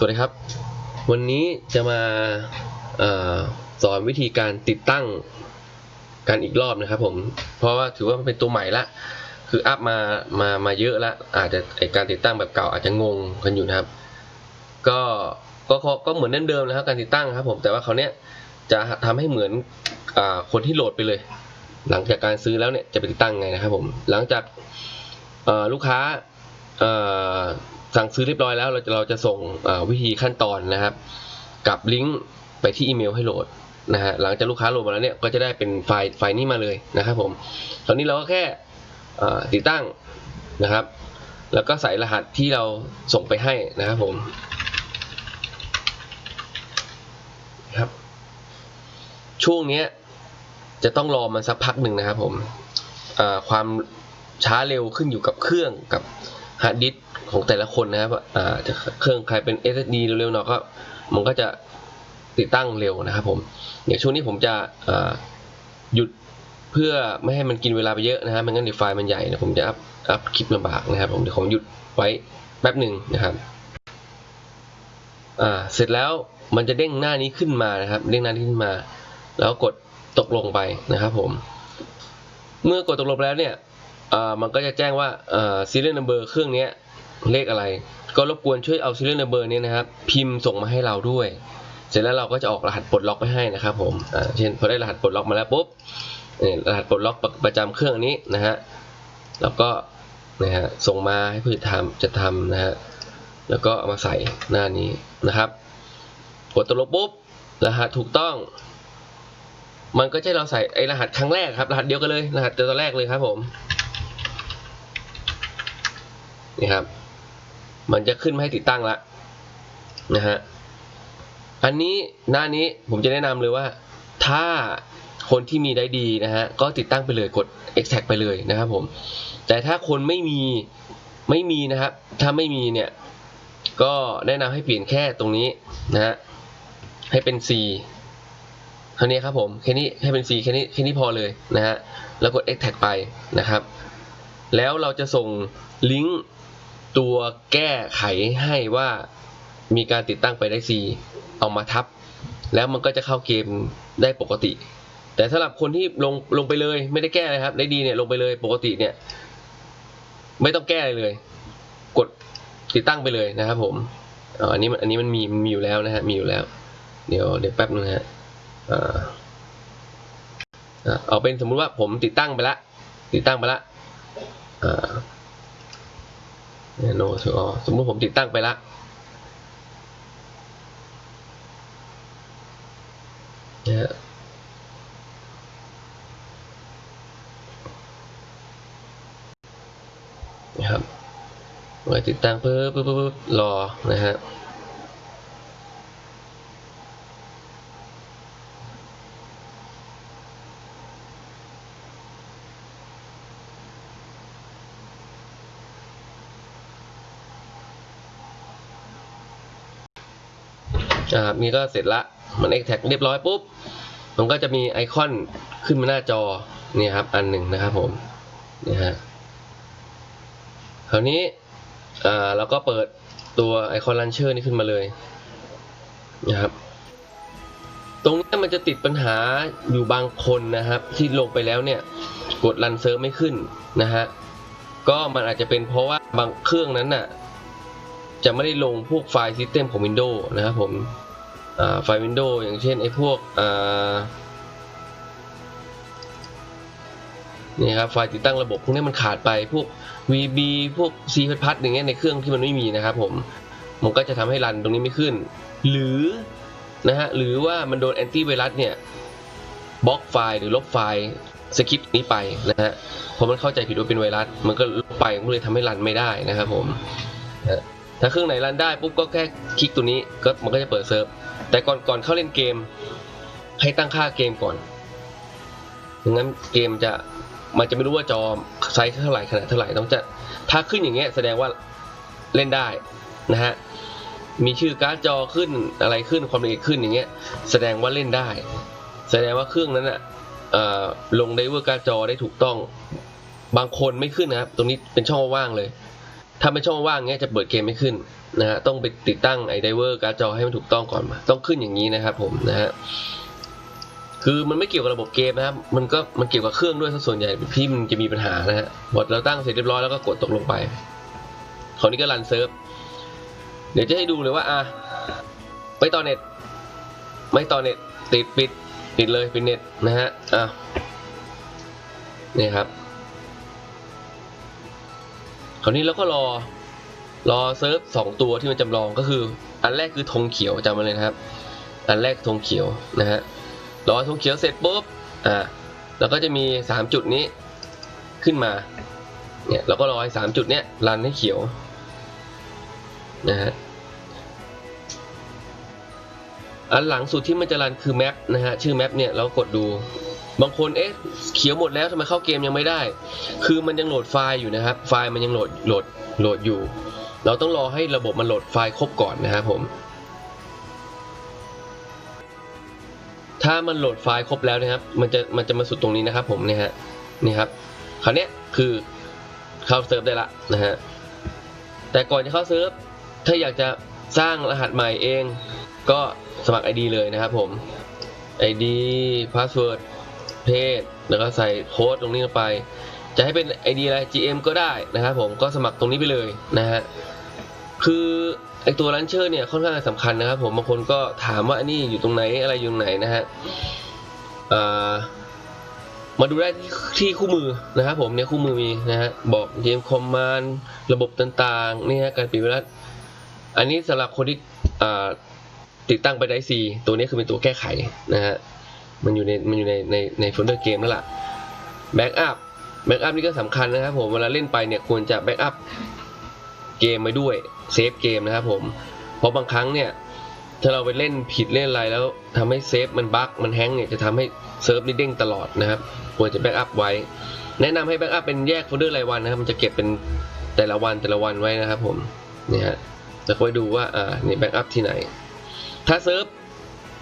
สวัสดีครับ วันนี้จะมาอสอนวิธีการติดตั้งกันอีกรอบนะครับผม เพราะว่าถือว่ามันเป็นตัวใหม่ละ คืออัพมา มา มาเยอะละอาจจะการติดตั้งแบบเก่าอาจจะงงกันอยู่นะครับ ก็ ก็ ก็ก็เหมือนเดิมนะครับ การติดตั้งครับผม แต่ว่าเขาเนี้ยจะทำให้เหมือนอคนที่โหลดไปเลย หลังจากการซื้อแล้วเนี่ยจะไปติดตั้งไงนะครับผม หลังจากลูกค้า สั่งซื้อเรียบร้อยแล้วเราจะเราจะส่งวิธีขั้นตอนนะครับ กับลิงก์ไปที่อีเมลให้โหลดนะฮะหลังจากลูกค้าโหลดมาแล้วเนี่ยก็จะได้เป็นไฟล์ไฟล์นี้มาเลยนะครับผมตอนนี้เราก็แค่ติดตั้งนะครับ แล้วก็ใส่รหัสที่เราส่งไปให้นะครับผมครับช่วงนี้จะต้องรอมันสักพักหนึ่งนะครับผมความช้าเร็วขึ้นอยู่กับเครื่องกับ ฮาร์ดดิสของแต่ละคนนะครับอ่าจะเครื่องใครเป็น SSD เร็วๆหน่อยก็มันก็จะติดตั้งเร็วนะครับผมเดี๋ยวช่วงนี้ผมจะหยุดเพื่อไม่ให้มันกินเวลาไปเยอะนะครับไม่งั้นเดี๋ยวไฟล์มันใหญ่นะผมจะอัพอัพคลิปลำบากนะครับผมเดี๋ยวผมหยุดไว้แป๊บหนึ่งนะครับอ่าเสร็จแล้วมันจะเด้งหน้านี้ขึ้นมานะครับ เด้งหน้านี้ขึ้นมา แล้วกดตกลงไปนะครับผม เมื่อกดตกลงแล้วเนี่ย มันก็จะแจ้งว่า serial number เครื่องนี้เลขอะไร ก็รบกวนช่วยเอา serial number เนี้นะครับ พิมพ์ส่งมาให้เราด้วย เสร็จแล้วเราก็จะออกรหัสปลดล็อกไปให้นะครับผมเช่นพอได้รหัสปลดล็อกมาแล้วปุ๊บเนี่ยรหัสปลดล็อกประประจำเครื่องนี้นะฮะแล้วก็นะฮะส่งมาให้ผู้ทำจะทำนะฮะแล้วก็เอามาใส่หน้านี้นะครับ กดตกลงปุ๊บรหัสถูกต้อง มันก็จะเราใส่ไอรหัสครั้งแรกครับ รหัสเดียวกันเลย รหัสตัวแรกเลยครับผม นี่ครับ มันจะขึ้นมาให้ติดตั้งละนะฮะอันนี้หน้านี้ผมจะแนะนำเลยว่า ถ้าคนที่มีได้ดีนะฮะก็ติดตั้งไปเลยกด extract ไปเลยนะครับผมแต่ถ้าคนไม่มีไม่มีนะครับ ถ้าไม่มีเนี่ยก็แนะนำให้เปลี่ยนแค่ตรงนี้นะฮะให้เป็น C เท่านี้ครับผมแค่นี้ให้เป็น C แค่นี้แค่นี้พอเลยนะฮะแล้วกด extract ไปนะครับ แล้วเราจะส่งลิงก์ ตัวแก้ไขให้ว่ามีการติดตั้งไปได้ C เอามาทับ แล้วมันก็จะเข้าเกมได้ปกติ แต่สำหรับคนที่ลงลงไปเลยไม่ได้แก้เลยครับได้ดีเนี่ยลงไปเลยปกติเนี่ย ไม่ต้องแก้อะไรเลย กดติดตั้งไปเลยนะครับผมอ,อันนี้มันอันนี้มันมีมีอยู่แล้วนะฮะมีอยู่แล้ว เดี๋ยวเดี๋ยวแป๊บนึงฮะเอาเป็นสมมุติว่าผมติดตั้งไปละติดตั้งไปละ โน้ตอ๋อสมมุติผมติดตั้งไปละนะฮะนะครับเมื่อติดตั้งเพิ่มปุ๊บปุ๊บปุ๊บรอนะฮะ นะครับนี่ก็เสร็จละมัน extract เรียบร้อยปุ๊บมันก็จะมีไอคอนขึ้นมาหน้าจอนี่ครับอันหนึ่งนะครับผมนะฮะคราวนี้อ่าเราก็เปิดตัวไอคอนลันเชอร์นี่ขึ้นมาเลยนะครับตรงนี้มันจะติดปัญหาอยู่บางคนนะครับ ที่ลงไปแล้วเนี่ยกดรันเซิร์ฟไม่ขึ้นนะฮะก็มันอาจจะเป็นเพราะว่าบางเครื่องนั้นน่ะ จะไม่ได้ลงพวกไฟล์ System ของ Windows นะครับผมไฟล์ Windows อย่างเช่นไอ้พวกนี่ครับไฟล์ติดตั้งระบบพวกนี้มันขาดไปพวก VB พวก C++ อย่างเงี้ยในเครื่องที่มันไม่มีนะครับผมมันก็จะทำให้รันตรงนี้ไม่ขึ้น หรือนะฮะหรือว่ามันโดนแอนตี้ไวรัสเนี่ยบล็อกไฟล์หรือลบไฟล์สคริปต์นี้ไปนะฮะพราะมันเข้าใจผิดว่าเป็นไวรัส มันก็ลบไปมันเลยทำให้รันไม่ได้นะครับผมนะ ถ้าเครื่องไหนรันได้ปุ๊บก็แค่คลิกตัวนี้ก็มันก็จะเปิดเซิร์ฟแต่ก่อนก่อนเข้าเล่นเกม ให้ตั้งค่าเกมก่อนไม่งั้นเกมจะมันจะไม่รู้ว่าจอไซส์เท่าไหร่ขนาดเท่าไหร่ต้องจะถ้าขึ้นอย่างเงี้ยแสดงว่าเล่นได้นะฮะมีชื่อการ์ดจอขึ้นอะไรขึ้นความละเอียดขึ้นอย่างเงี้ยแสดงว่าเล่นได้ แสดงว่าเครื่องนั้นอะลงไดเวอร์การ์ดจอได้ถูกต้องบางคนไม่ขึ้นนะครับตรงนี้เป็นช่องว่างเลย ถ้าเป็นช่องว่างเงี้ยจะเปิดเกมไม่ขึ้นนะฮะต้องไปติดตั้งไอ้ไดเวอร์การ์ดจอให้มันถูกต้องก่อนมาต้องขึ้นอย่างนี้นะครับผมนะฮะคือมันไม่เกี่ยวกับระบบเกมนะครับ มันก็มันเกี่ยวกับเครื่องด้วยส่วนใหญ่ที่มันจะมีปัญหานะฮะบอทเราตั้งเสร็จเรียบร้อยแล้วก็กดตกลงไปคราวนี้ก็รันเซิร์ฟเดี๋ยวจะให้ดูเลยว่าอะไม่ต่อเน็ต ไม่ต่อเน็ตติดปิด ปิดเลยปิดเน็ตนะฮะอะนี่ครับาวนี้เราก็รอรอเซิร์ฟสองตัวที่มันจำลองก็คือ อันแรกคือธงเขียวจำมาเลยนะครับ อันแรกธงเขียวนะฮะรอธงเขียวเสร็จปุ๊บอ่าแล้วก็จะมีสามจุดนี้ขึ้นมาเนี่ยเราก็รอให้สามจุดเนี้ยรันให้เขียวนะฮะ อันหลังสุดที่มันจะรันคือแมปนะฮะชื่อแมปเนี่ยเรากดดู บางคนเอ๊ะเขียวหมดแล้วทำไมเข้าเกมยังไม่ได้ คือมันยังโหลดไฟล์อยู่นะครับ ไฟล์มันยังโหลดโหลดโหลดอยู่ เราต้องรอให้ระบบมันโหลดไฟล์ครบก่อนนะครับผม ถ้ามันโหลดไฟล์ครบแล้วนะครับ มันจะมันจะมาสุดตรงนี้นะครับ ผมเนี่ยฮะนี่ครับคราวนี้คือเข้าเซิร์ฟได้ละนะฮะแต่ก่อนจะเข้าเซิร์ฟถ้าอยากจะสร้างรหัสใหม่เอง ก็สมัคร ID เลยนะครับผม ID password เพศ แล้วก็ใส่โค้ดตรงนี้ลงไป จะให้เป็น ID อะไร GM ก็ได้นะครับผมก็สมัครตรงนี้ไปเลยนะฮะคือไอตัวลันเชอร์เนี่ยค่อนข้างสำคัญนะครับผมบางคนก็ถามว่าอันนี้อยู่ตรงไหนอะไรอยู่ตรงไหนนะฮะมาดูได้ที่คู่มือนะครับผมเนี่ยคู่มือมีนะฮะบอก GM Command ระบบต่างๆนี่ฮะการปิดเวลาอันนี้สำหรับคนที่ ติดตั้งไปได้ซีตัวนี้คือเป็นตัวแก้ไขนะฮะมันอยู่ในมันอยู่ในในในโฟลเดอร์เกมแล้วล่ะแบ็กอัพแบ็กอัพนี่ก็สำคัญนะครับผมเวลาเล่นไปเนี่ยควรจะแบ็กอัพเกมไว้ด้วยเซฟเกมนะครับผมเพราะบางครั้งเนี่ยถ้าเราไปเล่นผิดเล่นอะไรแล้วทำให้เซฟมันบั๊กมันแฮงก์เนี่ยจะทำให้เซิร์ฟนี่เด้งตลอดนะครับควรจะแบ็กอัพไว้ แนะนำให้แบ็กอัพเป็นแยกโฟลเดอร์รายวันนะครับมันจะเก็บเป็นแต่ละวันแต่ละวันไว้นะครับผมเนี่ยฮะจะคอยดูว่าอ่านี่แบ็กอัพที่ไหน ถ้าเซิร์ฟ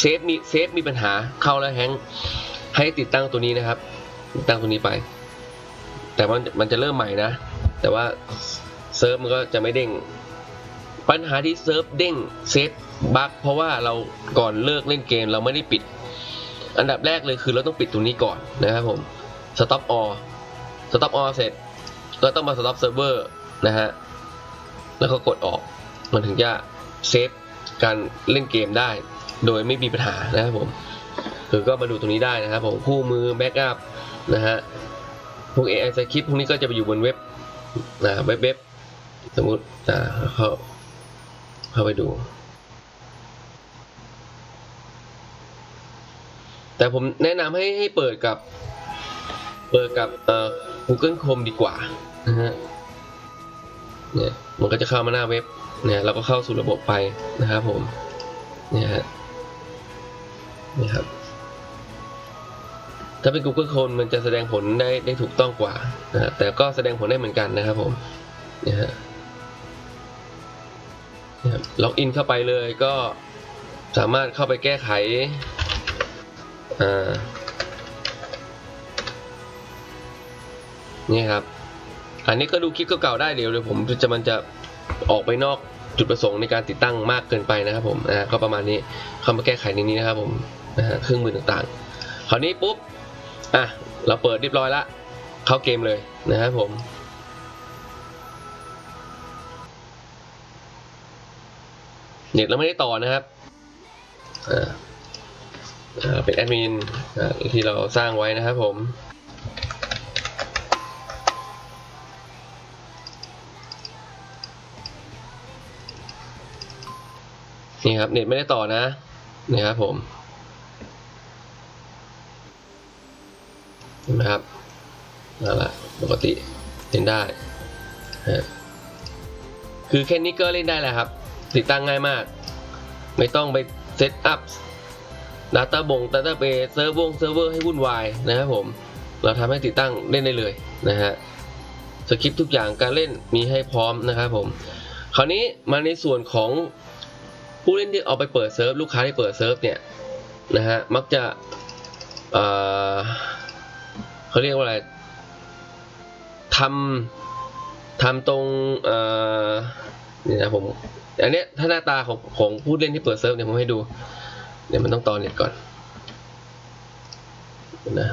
เซฟมีเซฟมีปัญหาเข้าแล้วแฮงให้ติดตั้งตัวนี้นะครับ ติดตั้งตัวนี้ไป แต่มันมันจะเริ่มใหม่นะ แต่ว่าเซิร์ฟมันก็จะไม่เด้ง ปัญหาที่เซิร์ฟเด้งเซฟบั๊กเพราะว่าเราก่อนเลิกเล่นเกมเราไม่ได้ปิด อันดับแรกเลยคือเราต้องปิดตัวนี้ก่อนนะครับผม stop all stop all เสร็จก็ต้องมา stop server นะฮะแล้วก็กดออกมันถึงจะเซฟ การเล่นเกมได้ โดยไม่มีปัญหานะครับผมคือก็มาดูตรงนี้ได้นะครับผมคู่มือแบ็กอัพนะฮะพวก AI สคริปพวกนี้ก็จะไปอยู่บนเว็บนะเว็บเว็บสมมุติอ่าเข้าเข้าไปดู แต่ผมแนะนำให้ให้เปิดกับ เปิดกับเอ่อ Google Chrome ดีกว่านะฮะ เนี่ยมันก็จะเข้ามาหน้าเว็บเนี่ยเราก็เข้าสู่ระบบไปนะครับผมเนี่ยฮะนี่ครับถ้าเป็น Google Chrome มันจะแสดงผลได้ได้ถูกต้องกว่านะแต่ก็แสดงผลได้เหมือนกันนะครับผมเนี่ยฮะนี่ครับล็อกอินเข้าไปเลยก็สามารถเข้าไปแก้ไขอ่านี่ครับ อันนี้ก็ดูคลิปเก่าๆได้เดี๋ยวเดี๋ยวผมจะมันจะออกไปนอกจุดประสงค์ในการติดตั้งมากเกินไปนะครับผมนะก็ประมาณนี้เข้ามาแก้ไขในนี้นะครับผมนะฮะเครื่องมือต่างๆ คราวนี้ปุ๊บอะเราเปิดเรียบร้อยละเข้าเกมเลยนะครับผมเน็ตเราไม่ได้ต่อนะครับอ่าเป็นแอดมินที่เราสร้างไว้นะครับผม นี่ครับเน็ตไม่ได้ต่อนะนี่ครับผมเห็นไหมครับนั่นแหละปกติเล่นได้คือแค่นี้ก็เล่นได้แล้วครับ ติดตั้งง่ายมาก ไม่ต้องไปเซตอัพ Data บง Database เซิร์ฟวงเซิร์ฟเวอร์ให้วุ่นวายนะครับผม เราทำให้ติดตั้งเล่นได้เลยนะฮะสคริปต์ทุกอย่างการเล่นมีให้พร้อมนะครับผม คราวนี้มาในส่วนของ ผู้เล่นที่เอาไปเปิดเซิร์ฟลูกค้าที่เปิดเซิร์ฟเนี่ยนะฮะมักจะเเขาเรียกว่าอะไรทำทำตรงเนี่นะผมอันนี้ถ้าหน้าตาของของผู้เล่นที่เปิดเซิร์ฟเนี่ยผมให้ดูเดี๋ยวมันต้องต่อเน็ตก่อนนะ